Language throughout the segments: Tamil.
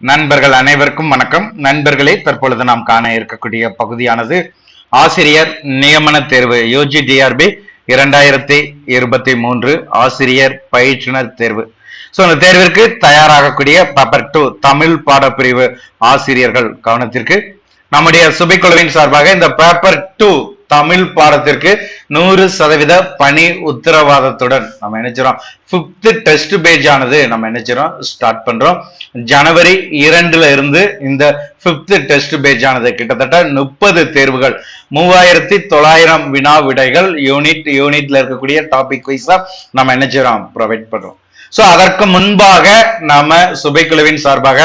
நண்பர்கள் அனைவருக்கும் வணக்கம். நண்பர்களே தற்பொழுது நாம் காண இருக்கக்கூடிய பகுதியானது ஆசிரியர் நியமன தேர்வு யூஜி டிஆர்பி இரண்டாயிரத்தி இருபத்தி மூன்று ஆசிரியர் பயிற்றுனர் தேர்வு. ஸோ அந்த தேர்விற்கு தயாராகக்கூடிய பேப்பர் டூ தமிழ் பாடப்பிரிவு ஆசிரியர்கள் கவனத்திற்கு. நம்முடைய சுபிக்குழுவின் சார்பாக இந்த பேப்பர் டூ தமிழ் பாடத்திற்கு நூறு சதவீத பணி உத்தரவாதத்துடன் நம்ம நினைச்சிரோம் பிப்த் டெஸ்ட் பேஜ் ஆனது நம்ம நினைச்சிரோம் ஸ்டார்ட் பண்றோம். ஜனவரி இரண்டுல இருந்து இந்த பிப்த் டெஸ்ட் பேஜ் ஆனது கிட்டத்தட்ட முப்பது தேர்வுகள் மூவாயிரத்தி தொள்ளாயிரம் வினா விடைகள் யூனிட் யூனிட்ல இருக்கக்கூடிய டாபிக் வைஸா நம்ம நினைச்சிரோம் ப்ரொவைட் பண்றோம். சோ அதற்கு முன்பாக நாம சுபைக்குழுவின் சார்பாக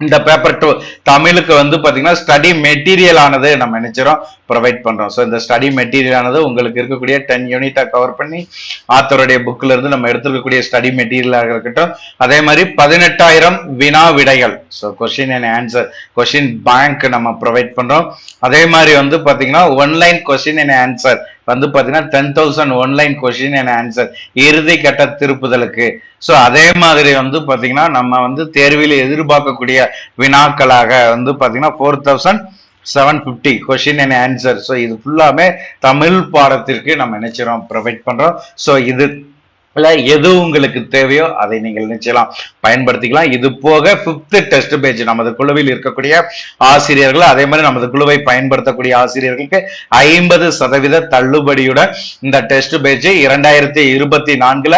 இந்த பேப்பர் டூ தமிழுக்கு வந்து பாத்தீங்கன்னா ஸ்டடி மெட்டீரியல் ஆனது நம்ம நினைச்சிரோம் ப்ரொவைட் பண்ணுறோம் ஸோ இந்த ஸ்டடி மெட்டீரியல் ஆனது உங்களுக்கு இருக்கக்கூடிய டென் யூனிட்டாக கவர் பண்ணி ஆத்தருடைய புக்கில் இருந்து நம்ம எடுத்துருக்கக்கூடிய ஸ்டடி மெட்டீரியலாக இருக்கட்டும். அதே மாதிரி பதினெட்டாயிரம் வினா விடைகள். So question and answer question bank நம்ம ப்ரொவைட் பண்ணுறோம் அதே மாதிரி வந்து பார்த்தீங்கன்னா ஒன்லைன் கொஷின் அண்ட் ஆன்சர் வந்து பார்த்தீங்கன்னா ten thousand online question and answer இறுதி கட்ட திருப்புதலுக்கு. ஸோ அதே மாதிரி வந்து பார்த்தீங்கன்னா நம்ம வந்து தேர்வில் எதிர்பார்க்கக்கூடிய வினாக்களாக வந்து பார்த்தீங்கன்னா four thousand seven fifty question and answer so இது ஃபுல்லாமே தமிழ் பாடத்திற்கு நம்ம நினைச்சிரோம் ப்ரொவைட் பண்ணுறோம் ஸோ இது எது உங்களுக்கு தேவையோ அதை நீங்கள் நிச்சயம் பயன்படுத்திக்கலாம். இது போக பிப்த் டெஸ்ட் பேஜ் நமது குழுவில் இருக்கக்கூடிய ஆசிரியர்கள் அதே மாதிரி நமது குழுவை பயன்படுத்தக்கூடிய ஆசிரியர்களுக்கு ஐம்பது சதவீத தள்ளுபடியுடன் இந்த டெஸ்ட் பேஜை இரண்டாயிரத்தி இருபத்தி நான்குல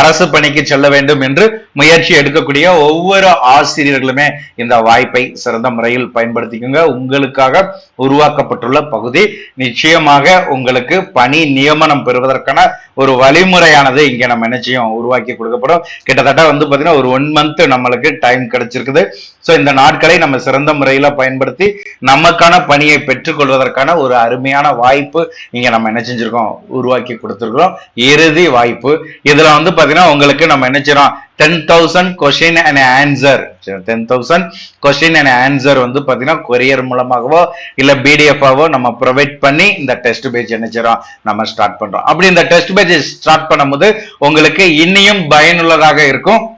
அரசு பணிக்கு செல்ல வேண்டும் என்று முயற்சி எடுக்கக்கூடிய ஒவ்வொரு ஆசிரியர்களுமே இந்த வாய்ப்பை சிறந்த முறையில் பயன்படுத்திக்கோங்க. உங்களுக்காக உருவாக்கப்பட்டுள்ள பகுதி நிச்சயமாக உங்களுக்கு பணி நியமனம் பெறுவதற்கான ஒரு வழிமுறையானது இங்க நம்ம நிச்சயம் உருவாக்கி கொடுக்கப்படும். கிட்டத்தட்ட வந்து பாத்தீங்கன்னா ஒரு ஒன் மந்த் நம்மளுக்கு டைம் கிடைச்சிருக்குது. ஸோ இந்த நாட்களை நம்ம சிறந்த முறையில பயன்படுத்தி நமக்கான பணியை பெற்றுக்கொள்வதற்கான ஒரு அருமையான வாய்ப்பு இங்க நம்ம என்ன செஞ்சிருக்கோம் உருவாக்கி கொடுத்துருக்குறோம். இறுதி வாய்ப்பு. இதுல வந்து பாத்தீங்கன்னா உங்களுக்கு நம்ம என்ன செய்கிறோம் ten thousand question and answer ten thousand question and answer வந்து பாத்தீங்கன்னா கொரியர் மூலமாகவோ இல்லை பிடிஎஃபாகவோ நம்ம ப்ரொவைட் பண்ணி இந்த டெஸ்ட் பேஜ் என்ன நம்ம ஸ்டார்ட் பண்ணுறோம் அப்படி இந்த டெஸ்ட் பேஜ் ஸ்டார்ட் பண்ணும்போது உங்களுக்கு இன்னியும் பயனுள்ளதாக இருக்கும்.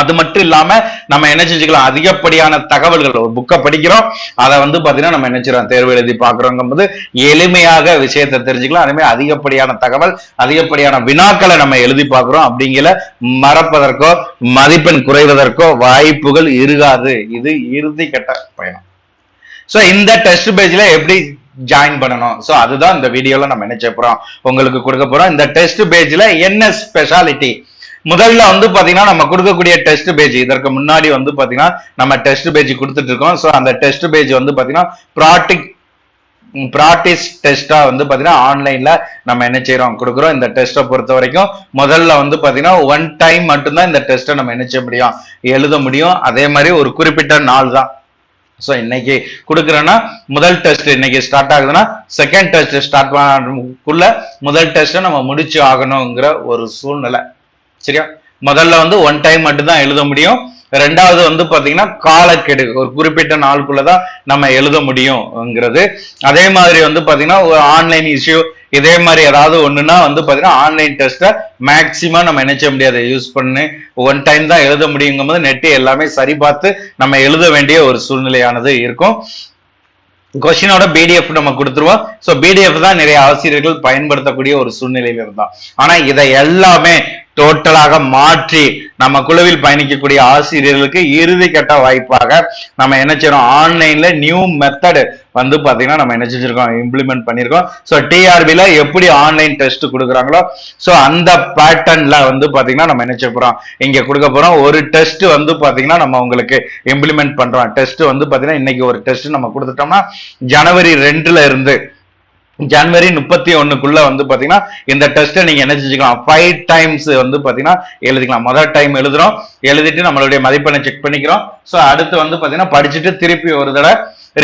அது மட்டும் இல்லாம நம்ம என்ன செஞ்சுக்கலாம் அதிகப்படியான தகவல்கள் ஒரு புக்கை படிக்கிறோம். அதை வந்து பாத்தீங்கன்னா நம்ம என்ன தேர்வு எழுதி பாக்குறோங்கும் போது எளிமையாக விஷயத்தை தெரிஞ்சுக்கலாம். அதே மாதிரி அதிகப்படியான தகவல் அதிகப்படியான வினாக்களை நம்ம எழுதி பார்க்கிறோம். அப்படிங்கிற மறப்பதற்கோ மதிப்பெண் குறைவதற்கோ வாய்ப்புகள் இருக்காது. இது இறுதி கட்ட பயணம். சோ இந்த டெஸ்ட் பேஜ்ல எப்படி ஜாயின் பண்ணணும்? சோ அதுதான் இந்த வீடியோல நம்ம என்ன செய்ய போறோம்? உங்களுக்கு கொடுக்க போறோம். இந்த டெஸ்ட் பேஜ்ல என்ன ஸ்பெஷாலிட்டி முதல்ல வந்து பாத்தீங்கன்னா நம்ம கொடுக்கக்கூடிய டெஸ்ட் பேஜ் இதற்கு முன்னாடி வந்து பாத்தீங்கன்னா நம்ம டெஸ்ட் பேஜ் கொடுத்துட்டு இருக்கோம். சோ அந்த டெஸ்ட் பேஜ் வந்து பாத்தீங்கன்னா ப்ராட்டிக் ப்ராக்டிஸ் டெஸ்டா வந்து பாத்தீங்கன்னா ஆன்லைன்ல நம்ம என்ன செய்யறோம் கொடுக்குறோம். இந்த டெஸ்ட்டை பொறுத்த வரைக்கும் முதல்ல வந்து பாத்தீங்கன்னா ஒன் டைம் மட்டும்தான் இந்த டெஸ்ட்டை நம்ம என்ன செய்ய முடியும்? எழுத முடியும். அதே மாதிரி ஒரு குறிப்பிட்ட நாள் தான். ஸோ இன்னைக்கு கொடுக்குறேன்னா முதல் டெஸ்ட் இன்னைக்கு ஸ்டார்ட் ஆகுதுன்னா செகண்ட் டெஸ்ட் ஸ்டார்ட் பண்ணக்குள்ள முதல் டெஸ்ட்டை நம்ம முடிச்சு ஆகணுங்கிற ஒரு சூழ்நிலை. சரியா? முதல்ல வந்து ஒன் டைம் மட்டும்தான் எழுத முடியும். ரெண்டாவது வந்து பாத்தீங்கன்னா காலக்கெடு. ஒரு குறிப்பிட்ட நாளுக்குள்ளதான் நம்ம எழுத முடியும்ங்கிறது. அதே மாதிரி வந்து பாத்தீங்கன்னா ஒரு ஆன்லைன் இஷ்யூ இதே மாதிரி ஏதாவது ஒண்ணுன்னா வந்து பாத்தீங்கன்னா ஆன்லைன் டெஸ்ட்டை மேக்சிமம் நம்ம நினைச்ச முடியாது? யூஸ் பண்ணி. ஒன் டைம் தான் எழுத முடியுங்கும் போது நெட்டு எல்லாமே சரி பார்த்து நம்ம எழுத வேண்டிய ஒரு சூழ்நிலையானது இருக்கும். கொஸ்டினோட பிடிஎஃப் நம்ம கொடுத்துருவோம். ஸோ பிடிஎஃப் தான் நிறைய ஆசிரியர்கள் பயன்படுத்தக்கூடிய ஒரு சூழ்நிலையில இருந்தோம் ஆனா இதை எல்லாமே டோட்டலாக மாற்றி நம்ம குழுவில் பயணிக்கக்கூடிய ஆசிரியர்களுக்கு இறுதி கட்ட வாய்ப்பாக நம்ம என்ன செய்யறோம்? ஆன்லைன்ல நியூ மெத்தடு வந்து பாத்தீங்கன்னா நம்ம என்ன செஞ்சிருக்கோம்? இம்ப்ளிமெண்ட் பண்ணிருக்கோம். ஸோ டிஆர்பில எப்படி ஆன்லைன் டெஸ்ட் கொடுக்குறாங்களோ ஸோ அந்த பேட்டர்ன்ல வந்து பாத்தீங்கன்னா நம்ம என்ன செய்ய போறோம்? இங்க கொடுக்க போறோம். ஒரு டெஸ்ட் வந்து பாத்தீங்கன்னா நம்ம உங்களுக்கு இம்ப்ளிமெண்ட் பண்றோம். டெஸ்ட் வந்து பாத்தீங்கன்னா இன்னைக்கு ஒரு டெஸ்ட் நம்ம கொடுத்துட்டோம்னா ஜனவரி ரெண்டுல இருந்து ஜனவரி முப்பத்தி ஒண்ணுக்குள்ள வந்து பாத்தீங்கன்னா இந்த டெஸ்ட்டை நீங்க என்ன செஞ்சுக்கலாம்? ஃபைவ் டைம்ஸ் வந்து பாத்தீங்கன்னா எழுதிக்கலாம். மொதல் டைம் எழுதுறோம். எழுதிட்டு நம்மளுடைய மதிப்பெண்ணை செக் பண்ணிக்கிறோம். ஸோ அடுத்து வந்து பாத்தீங்கன்னா படிச்சுட்டு திருப்பி ஒரு தடவை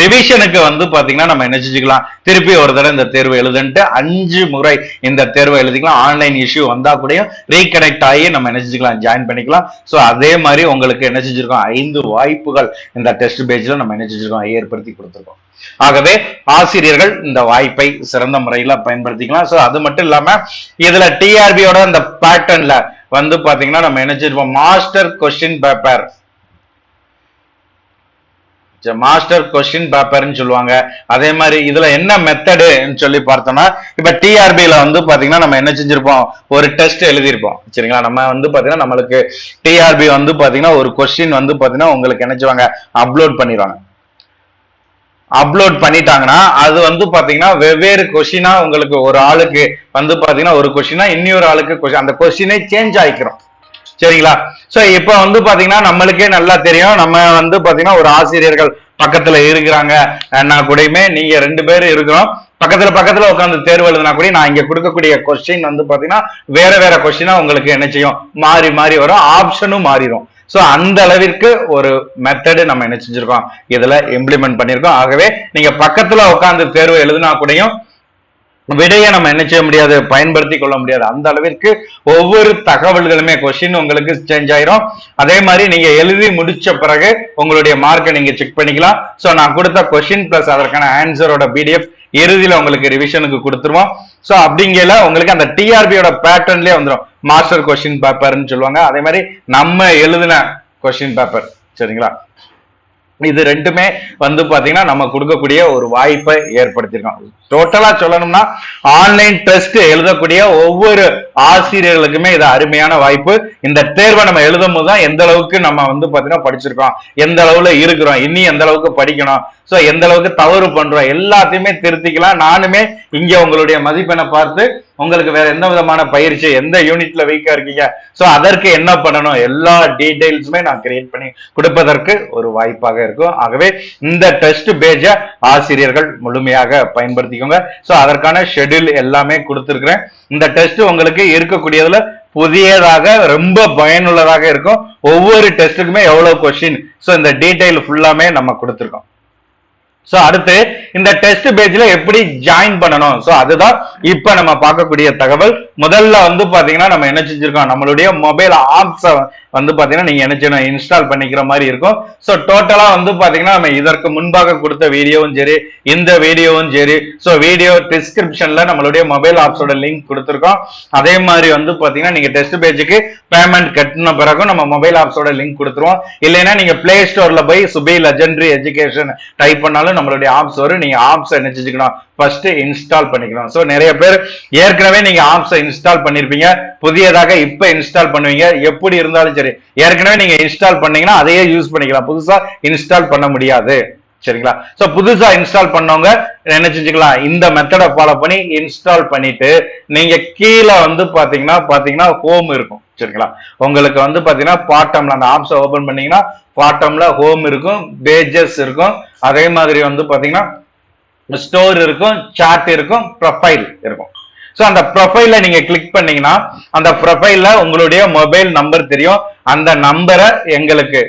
ரிவிஷனுக்கு வந்து பாத்தீங்கன்னா நம்ம என்ன செஞ்சுக்கலாம்? திருப்பி ஒரு தடவை இந்த தேர்வு எழுதுன்ட்டு அஞ்சு முறை இந்த தேர்வை எழுதிக்கலாம். ஆன்லைன் இஷ்யூ வந்தா கூடயும் ரீகனெக்ட் ஆகி நம்ம என்ன செஞ்சுக்கலாம்? ஜாயின் பண்ணிக்கலாம். ஸோ அதே மாதிரி உங்களுக்கு என்ன செஞ்சிருக்கோம்? ஐந்து வாய்ப்புகள் இந்த டெஸ்ட் பேஜ்ல நம்ம என்ன செஞ்சிருக்கோம்? ஏற்படுத்தி கொடுத்துருக்கோம். ஆகவே ஆசிரியர்கள் இந்த வாய்ப்பை சிறந்த முறையில பயன்படுத்திக்கலாம். ஸோ அது மட்டும் இல்லாம இதுல டிஆர்பியோட இந்த பேட்டர்ன்ல வந்து பாத்தீங்கன்னா நம்ம என்ன செஞ்சிருப்போம்? Master question paper master question பேப்பர்னு சொல்லுவாங்க. அதே மாதிரி இதுல என்ன மெத்தடுன்னு சொல்லி பார்த்தோம்னா இப்ப டிஆர்பில வந்து பாத்தீங்கன்னா நம்ம என்ன செஞ்சிருப்போம்? ஒரு டெஸ்ட் எழுதியிருப்போம். சரிங்களா? நம்ம வந்து பாத்தீங்கன்னா நம்மளுக்கு டிஆர்பி வந்து பாத்தீங்கன்னா ஒரு கொஸ்டின் வந்து பாத்தீங்கன்னா உங்களுக்கு என்ன செய்வாங்க? அப்லோட் பண்ணிடுவாங்க. அப்லோட் பண்ணிட்டாங்கன்னா அது வந்து பாத்தீங்கன்னா வெவ்வேறு கொஸ்டினா உங்களுக்கு ஒரு ஆளுக்கு வந்து பாத்தீங்கன்னா ஒரு கொஸ்டினா இன்னொரு ஆளுக்கு கொஷின் அந்த கொஸ்டினே சேஞ்ச் ஆயிக்கிறோம். சரிங்களா? சோ இப்ப வந்து பாத்தீங்கன்னா நம்மளுக்கே நல்லா தெரியும். நம்ம வந்து பாத்தீங்கன்னா ஒரு ஆசிரியர்கள் பக்கத்துல இருக்கிறாங்க. நான் கூடயுமே நீங்க ரெண்டு பேரும் இருக்கிறோம். பக்கத்துல பக்கத்துல உட்காந்து தேர்வு எழுதுனா கூட நான் இங்க கொடுக்கக்கூடிய கொஸ்டின் வந்து பாத்தீங்கன்னா வேற வேற கொஸ்டினா உங்களுக்கு என்ன செய்யும்? மாறி மாறி வரும். ஆப்ஷனும் மாறிடும். சோ அந்த அளவிற்கு ஒரு மெத்தடு நம்ம என்ன செஞ்சிருக்கோம்? இதுல இம்ப்ளிமெண்ட் பண்ணிருக்கோம். ஆகவே நீங்க பக்கத்துல உட்காந்து தேர்வு எழுதுனா கூடயும் விடையை நம்ம என்ன செய்ய முடியாது? பயன்படுத்தி கொள்ள முடியாது. அந்த அளவிற்கு ஒவ்வொரு தகவல்களுமே கொஸ்டின் உங்களுக்கு சேஞ்ச் ஆயிரும். அதே மாதிரி நீங்க எழுதி முடிச்ச பிறகு உங்களுடைய மார்க்கை நீங்க செக் பண்ணிக்கலாம். சோ நான் கொடுத்த கொஸ்டின் பிளஸ் அதற்கான ஆன்சரோட பிடிஎஃப் இறுதியில உங்களுக்கு ரிவிஷனுக்கு கொடுத்துருவோம். சோ அப்படிங்கல உங்களுக்கு அந்த டிஆர்பியோட பேட்டர்ன்லயே வந்துடும் மாஸ்டர் கொஸ்டின் பேப்பர்னு சொல்லுவாங்க. அதே மாதிரி நம்ம எழுதின கொஸ்டின் பேப்பர் சரிங்களா? இது ரெண்டுமே வந்து பாத்தீங்கன்னா நம்ம கொடுக்கக்கூடிய ஒரு வாய்ப்பை ஏற்படுத்தியிருக்கோம். டோட்டலா சொல்லணும்னா ஆன்லைன் டெஸ்ட் எழுதக்கூடிய ஒவ்வொரு ஆசிரியர்களுக்குமே இது அருமையான வாய்ப்பு. இந்த தேர்வை நம்ம எழுதும் போது தான் எந்த அளவுக்கு நம்ம வந்து பாத்தீங்கன்னா படிச்சிருக்கோம். எந்த அளவுல இருக்கிறோம். இனி எந்த அளவுக்கு படிக்கணும். சோ எந்த அளவுக்கு தவறு பண்றோம். எல்லாத்தையுமே திருத்திக்கலாம். நானுமே இங்க உங்களுடைய மதிப்பெண்ணை பார்த்து உங்களுக்கு வேற எந்த விதமான பயிற்சி எந்த யூனிட்ல வீக்கா இருக்கீங்க? சோ அதற்கு என்ன பண்ணணும்? எல்லா டீடைல்ஸுமே நான் கிரியேட் பண்ணி கொடுப்பதற்கு ஒரு வாய்ப்பாக இருக்கும். ஆகவே இந்த டெஸ்ட் பேஜை ஆசிரியர்கள் முழுமையாக பயன்படுத்திக்கோங்க. சோ அதற்கான ஷெட்யூல் எல்லாமே கொடுத்துருக்குறேன். இந்த டெஸ்ட் உங்களுக்கு இருக்கக்கூடியதுல புதியதாக ரொம்ப பயனுள்ளதாக இருக்கும். ஒவ்வொரு டெஸ்ட்டுக்குமே எவ்வளவு கொஸ்டின் சோ இந்த டீடைல் ஃபுல்லாமே நம்ம கொடுத்துருக்கோம். சோ அடுத்து இந்த டெஸ்ட் பேஜ்ல எப்படி ஜாயின் பண்ணணும்? சோ அதுதான் இப்ப நம்ம பார்க்கக்கூடிய தகவல். முதல்ல வந்து பாத்தீங்கன்னா நம்ம என்ன செஞ்சிருக்கோம்? நம்மளுடைய மொபைல் ஆப்ஸ் வந்து பாத்தீங்கன்னா நீங்க என்ன செய்யணும் இன்ஸ்டால் பண்ணிக்கிற மாதிரி இருக்கும். சோ டோட்டலா வந்து பாத்தீங்கன்னா நம்ம இதற்கு முன்பாக கொடுத்த வீடியோவும் சரி இந்த வீடியோவும் சரி. சோ வீடியோ டிஸ்கிரிப்ஷன்ல நம்மளுடைய மொபைல் ஆப்ஸோட லிங்க் கொடுத்துருக்கோம். அதே மாதிரி வந்து பாத்தீங்கன்னா நீங்க டெஸ்ட் பேஜுக்கு பேமெண்ட் கட்டின பிறகும் நம்ம மொபைல் ஆப்ஸோட லிங்க் கொடுத்துருவோம். இல்லைன்னா நீங்க பிளே ஸ்டோர்ல போய் சுபை லெஜண்டரி எஜுகேஷன் டைப் பண்ணாலும் நம்மளுடைய ஆப்ஸ் வரும். நீங்க ஆப்ஸ் என்ன செஞ்சுக்கணும் ஃபர்ஸ்ட் இன்ஸ்டால் பண்ணிக்கலாம் சோ நிறைய பேர் ஏற்கனவே நீங்க ஆப்ஸை இன்ஸ்டால் பண்ணிருப்பீங்க. புதியதாக இப்ப இன்ஸ்டால் பண்ணுவீங்க. எப்படி இருந்தாலும் சரி ஏற்கனவே நீங்க இன்ஸ்டால் பண்ணீங்கன்னா அதையே யூஸ் பண்ணிக்கலாம். புதுசா இன்ஸ்டால் பண்ண முடியாது. சரிங்களா? சோ புதுசா இன்ஸ்டால் பண்ணவங்க என்ன செஞ்சுக்கலாம்? இந்த மெத்தடை ஃபாலோ பண்ணி இன்ஸ்டால் பண்ணிட்டு நீங்க கீழே வந்து பாத்தீங்கன்னா பாத்தீங்கன்னா ஹோம் இருக்கும். சரிங்களா? உங்களுக்கு வந்து பாத்தீங்கன்னா பாட்டம்ல அந்த ஆப்ஸை ஓபன் பண்ணீங்கன்னா பாட்டம்ல ஹோம் இருக்கும் பேஜஸ் இருக்கும். அதே மாதிரி வந்து பாத்தீங்கன்னா ஸ்டோர் இருக்கும் சார்ட் இருக்கும் ப்ரொஃபைல் இருக்கும். ஸோ அந்த ப்ரொஃபைல நீங்க கிளிக் பண்ணீங்கன்னா அந்த ப்ரொஃபைல உங்களுடைய மொபைல் நம்பர் தெரியும். அந்த நம்பரை எங்களுக்கு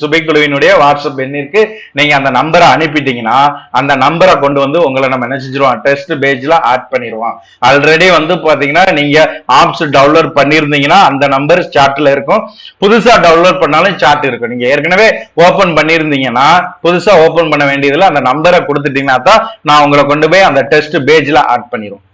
சுபை குழுவினுடைய வாட்ஸ்அப் எண்ணிற்கு நீங்க அந்த நம்பரை அனுப்பிட்டீங்கன்னா அந்த நம்பரை கொண்டு வந்து உங்களை நம்ம என்ன செஞ்சிருவோம்? டெஸ்ட் பேஜ்ல ஆட் பண்ணிடுவோம் ஆல்ரெடி வந்து பாத்தீங்கன்னா நீங்க ஆப்ஸ் டவுன்லோட் பண்ணிருந்தீங்கன்னா அந்த நம்பர் சார்ட்ல இருக்கும். புதுசா டவுன்லோட் பண்ணாலும் சார்ட் இருக்கும். நீங்க ஏற்கனவே ஓபன் பண்ணியிருந்தீங்கன்னா புதுசா ஓபன் பண்ண வேண்டியதுல அந்த நம்பரை கொடுத்துட்டீங்கன்னா தான் நான் உங்களை கொண்டு போய் அந்த டெஸ்ட் பேஜ்ல ஆட் பண்ணிடுவோம்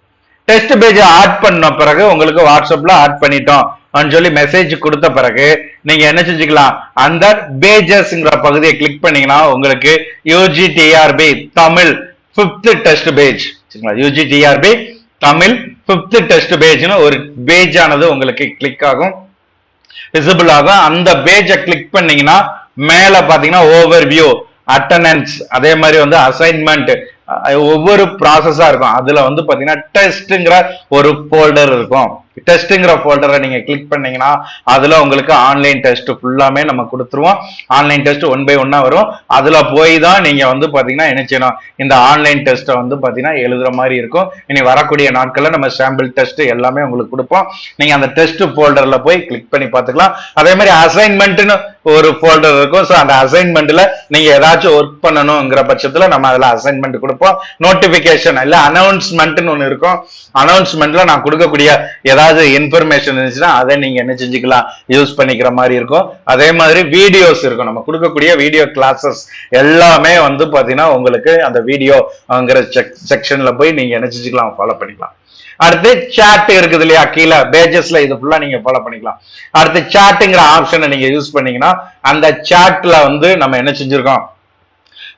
டெஸ்ட் பேஜ் ஆட் பண்ண பிறகு உங்களுக்கு வாட்ஸ்அப்ல ஆட் பண்ணிட்டோம். அப்படின்னு சொல்லி மெசேஜ் கொடுத்த பிறகு நீங்க என்ன செஞ்சுக்கலாம்? அந்த பேஜஸ்ங்கிற பகுதியை கிளிக் பண்ணீங்கன்னா உங்களுக்கு UG TRB Tamil fifth test page சரிங்களா? UG TRB Tamil fifth test பேஜ்னு ஒரு பேஜ் ஆனது உங்களுக்கு கிளிக் ஆகும். விசிபிள் ஆகும். அந்த பேஜை கிளிக் பண்ணீங்கன்னா மேல பாத்தீங்கன்னா ஓவர் வியூ அட்டண்டன்ஸ் அதே மாதிரி வந்து அசைன்மெண்ட் ஒவ்வொரு ப்ராசஸா இருக்கும். அதுல வந்து பாத்தீங்கன்னா டெஸ்ட்ங்கிற ஒரு ஃபோல்டர் இருக்கும். டெஸ்ட்ங்கிற ஃபோல்டரை நீங்க கிளிக் பண்ணீங்கன்னா அதுல உங்களுக்கு ஆன்லைன் டெஸ்ட் ஃபுல்லாமே நம்ம கொடுத்துருவோம். ஆன்லைன் டெஸ்ட் ஒன் பை ஒன்னா வரும். அதுல போய் தான் நீங்க வந்து பாத்தீங்கன்னா என்ன செய்யணும்? இந்த ஆன்லைன் டெஸ்ட்டை வந்து பாத்தீங்கன்னா எழுதுற மாதிரி இருக்கும். இனி வரக்கூடிய நாட்கள்ல நம்ம சாம்பிள் டெஸ்ட் எல்லாமே உங்களுக்கு கொடுப்போம். நீங்க அந்த டெஸ்ட் ஃபோல்டர்ல போய் கிளிக் பண்ணி பார்த்துக்கலாம். அதே மாதிரி அசைன்மெண்ட்னு ஒரு ஃபோல்டர் இருக்கும். ஸோ அந்த அசைன்மெண்ட்ல நீங்க ஏதாச்சும் ஒர்க் பண்ணணுங்கிற பட்சத்துல நம்ம அதுல அசைன்மெண்ட் கொடுப்போம். நோட்டிபிகேஷன் இல்ல அனௌன்ஸ்மெண்ட்னு ஒன்று இருக்கும். அனௌன்ஸ்மெண்ட்ல நான் கொடுக்கக்கூடிய ஏதாவது இன்ஃபர்மேஷன் இருந்துச்சுன்னா அதை நீங்க என்ன செஞ்சுக்கலாம்? யூஸ் பண்ணிக்கிற மாதிரி இருக்கும். அதே மாதிரி வீடியோஸ் இருக்கும். நம்ம கொடுக்கக்கூடிய வீடியோ கிளாஸஸ் எல்லாமே வந்து பாத்தீங்கன்னா உங்களுக்கு அந்த வீடியோங்கிற செக் செக்ஷன்ல போய் நீங்க என்ன செஞ்சுக்கலாம்? ஃபாலோ பண்ணிக்கலாம். அடுத்து சாட் இருக்குது இல்லையா? கீழே பேஜஸ்ல இது ஃபுல்லா நீங்க ஃபாலோ பண்ணிக்கலாம். அடுத்து சாட்டுங்கிற ஆப்ஷனை நீங்க யூஸ் பண்ணீங்கன்னா அந்த சாட்ல வந்து நம்ம என்ன செஞ்சிருக்கோம்?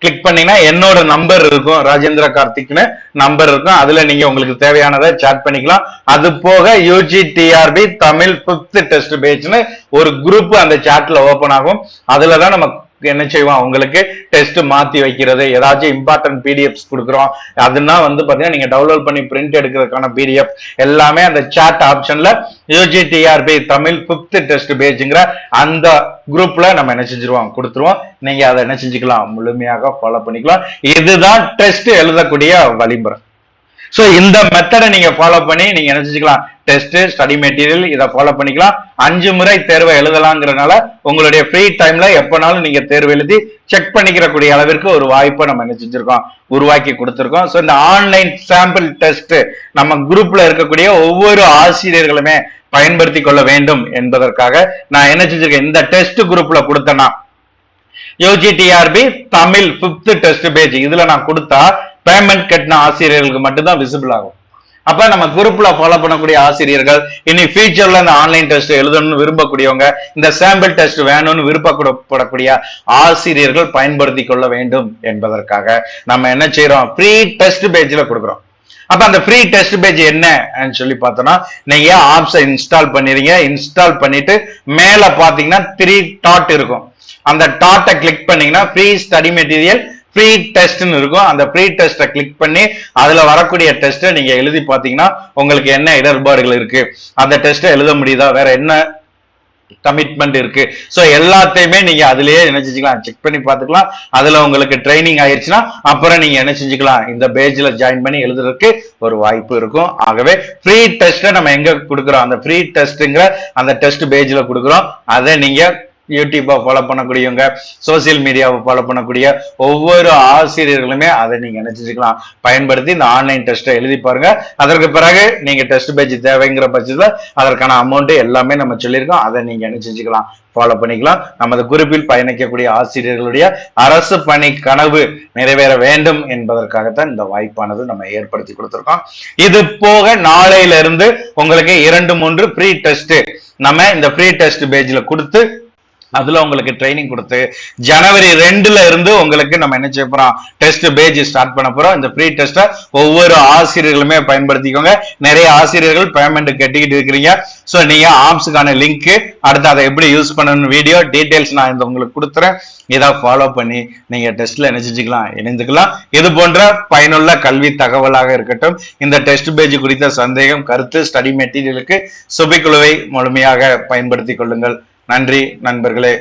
கிளிக் பண்ணீங்கன்னா என்னோட நம்பர் இருக்கும். ராஜேந்திர கார்த்திக்னு நம்பர் இருக்கும். அதுல நீங்க உங்களுக்கு தேவையானதை சாட் பண்ணிக்கலாம். அது போக UG TRB Tamil fifth test பேஜ்னு ஒரு குரூப் அந்த சாட்ல ஓபன் ஆகும். அதுல தான் நம்ம என்ன செய்வோம் உங்களுக்கு டெஸ்ட் மாத்தி வைக்கிறது. ஏதாச்சும் இம்பார்ட்டன்ட் பிடிஎஃப்ஸ் கொடுக்குறோம். அதுனா வந்து பாத்தீங்கன்னா நீங்க டவுன்லோட் பண்ணி பிரிண்ட் எடுக்கிறதுக்கான பிடிஎஃப் எல்லாமே அந்த சாட் ஆப்ஷன்ல UG TRB Tamil fifth test பேஜுங்கிற அந்த குரூப்ல நம்ம என்ன செஞ்சிருவோம்? கொடுத்துருவோம். நீங்க அதை என்ன செஞ்சுக்கலாம்? முழுமையாக ஃபாலோ பண்ணிக்கலாம். இதுதான் டெஸ்ட் எழுதக்கூடிய வழிமுறை. சோ இந்த மெத்தடை நீங்க ஃபாலோ பண்ணி நீங்க என்ன செஞ்சுக்கலாம்? டெஸ்ட் ஸ்டடி மெட்டீரியல் இதை ஃபாலோ பண்ணிக்கலாம். அஞ்சு முறை தேர்வை எழுதலாங்கிறனால உங்களுடைய ஃப்ரீ டைம்ல எப்பனாலும் நீங்க தேர்வு எழுதி செக் பண்ணிக்கிறக்கூடிய அளவிற்கு ஒரு வாய்ப்பை நம்ம என்ன செஞ்சிருக்கோம்? உருவாக்கி கொடுத்துருக்கோம். ஸோ இந்த ஆன்லைன் சாம்பிள் டெஸ்ட் நம்ம குரூப்ல இருக்கக்கூடிய ஒவ்வொரு ஆசிரியர்களுமே பயன்படுத்தி கொள்ள வேண்டும் என்பதற்காக நான் என்ன செஞ்சிருக்கேன்? இந்த டெஸ்ட் குரூப்ல கொடுத்தேன்னா UG TRB Tamil fifth test page இதுல நான் கொடுத்தா பேமெண்ட் கட்டின ஆசிரியர்களுக்கு மட்டும்தான் விசிபிள் ஆகும். அப்ப நம்ம குரூப்ல ஃபாலோ பண்ணக்கூடிய ஆசிரியர்கள் இனி ஃபியூச்சர்ல இந்த ஆன்லைன் டெஸ்ட் எழுதணும்னு விரும்பக்கூடியவங்க இந்த சாம்பிள் டெஸ்ட் வேணும்னு விருப்பப்படக்கூடிய ஆசிரியர்கள் பயன்படுத்தி கொள்ள வேண்டும் என்பதற்காக நம்ம என்ன செய்யறோம் ஃப்ரீ டெஸ்ட் பேஜ்ல கொடுக்குறோம். அப்ப அந்த ஃப்ரீ டெஸ்ட் பேஜ் என்ன சொல்லி பார்த்தோம்னா நீங்க ஆப்ஸை இன்ஸ்டால் பண்ணிருங்க இன்ஸ்டால் பண்ணிட்டு மேல பாத்தீங்கன்னா த்ரீ டாட் இருக்கும். அந்த டாட்டை கிளிக் பண்ணீங்கன்னா ஃப்ரீ ஸ்டடி மெட்டீரியல் ஃப்ரீ டெஸ்ட்னு இருக்கும் அந்த ஃப்ரீ டெஸ்ட்டை கிளிக் பண்ணி அதில் வரக்கூடிய டெஸ்ட்டை நீங்கள் எழுதி பார்த்தீங்கன்னா உங்களுக்கு என்ன இடர்பாடுகள் இருக்கு? அந்த டெஸ்ட்டை எழுத முடியுதா? வேற என்ன கமிட்மெண்ட் இருக்கு? ஸோ எல்லாத்தையுமே நீங்க அதுலயே என்ன செஞ்சுக்கலாம்? செக் பண்ணி பார்த்துக்கலாம். அதுல உங்களுக்கு ட்ரைனிங் ஆயிடுச்சுன்னா அப்புறம் நீங்க என்ன செஞ்சுக்கலாம்? இந்த பேஜ்ல ஜாயின் பண்ணி எழுதுறதுக்கு ஒரு வாய்ப்பு இருக்கும். ஆகவே ஃப்ரீ டெஸ்ட்டை நம்ம எங்க கொடுக்குறோம்? அந்த ஃப்ரீ டெஸ்ட்டுங்கிற அந்த டெஸ்ட் பேஜ்ல கொடுக்குறோம். அதை நீங்க யூடியூப்பை ஃபாலோ பண்ணக்கூடியவங்க சோசியல் மீடியாவை ஃபாலோ பண்ணக்கூடிய ஒவ்வொரு ஆசிரியர்களுமே அதை நீங்கள் நினைச்சிக்கலாம். பயன்படுத்தி இந்த ஆன்லைன் டெஸ்ட்டை எழுதி பாருங்க. அதற்கு பிறகு நீங்கள் டெஸ்ட் பேஜ் தேவைங்கிற பட்சத்தில் அதற்கான அமௌண்ட்டு எல்லாமே நம்ம சொல்லியிருக்கோம். அதை நீங்கள் என்ன செஞ்சுக்கலாம் ஃபாலோ பண்ணிக்கலாம். நமது குறிப்பில் பயணிக்கக்கூடிய ஆசிரியர்களுடைய அரசு பணி கனவு நிறைவேற வேண்டும் என்பதற்காகத்தான் இந்த வாய்ப்பானது நம்ம ஏற்படுத்தி கொடுத்துருக்கோம். இது போக நாளையில இருந்து உங்களுக்கு இரண்டு மூன்று ஃப்ரீ டெஸ்ட் நம்ம இந்த ஃப்ரீ டெஸ்ட் பேஜில் கொடுத்து அதுல உங்களுக்கு ட்ரைனிங் கொடுத்து ஜனவரி ரெண்டுல இருந்து உங்களுக்கு நம்ம என்ன செய்ய போறோம்? டெஸ்ட் பேஜ் ஸ்டார்ட் பண்ண போறோம். இந்த ஃப்ரீ டெஸ்ட்டை ஒவ்வொரு ஆசிரியர்களுமே பயன்படுத்திக்கோங்க. நிறைய ஆசிரியர்கள் பேமெண்ட் கட்டிக்கிட்டு இருக்கிறீங்க. ஸோ நீங்க ஆப்ஸுக்கான லிங்க் அடுத்து அதை எப்படி யூஸ் பண்ணணும் வீடியோ டீடைல்ஸ் நான் இந்த உங்களுக்கு கொடுத்துறேன். இதை ஃபாலோ பண்ணி நீங்க டெஸ்ட்ல என்ன இணைந்துக்கலாம். இது போன்ற பயனுள்ள கல்வி தகவலாக இருக்கட்டும். இந்த டெஸ்ட் பேஜ் குறித்த சந்தேகம் கருத்து ஸ்டடி மெட்டீரியலுக்கு சுபிக்குழுவை முழுமையாக பயன்படுத்திக் கொள்ளுங்கள். நன்றி நண்பர்களே.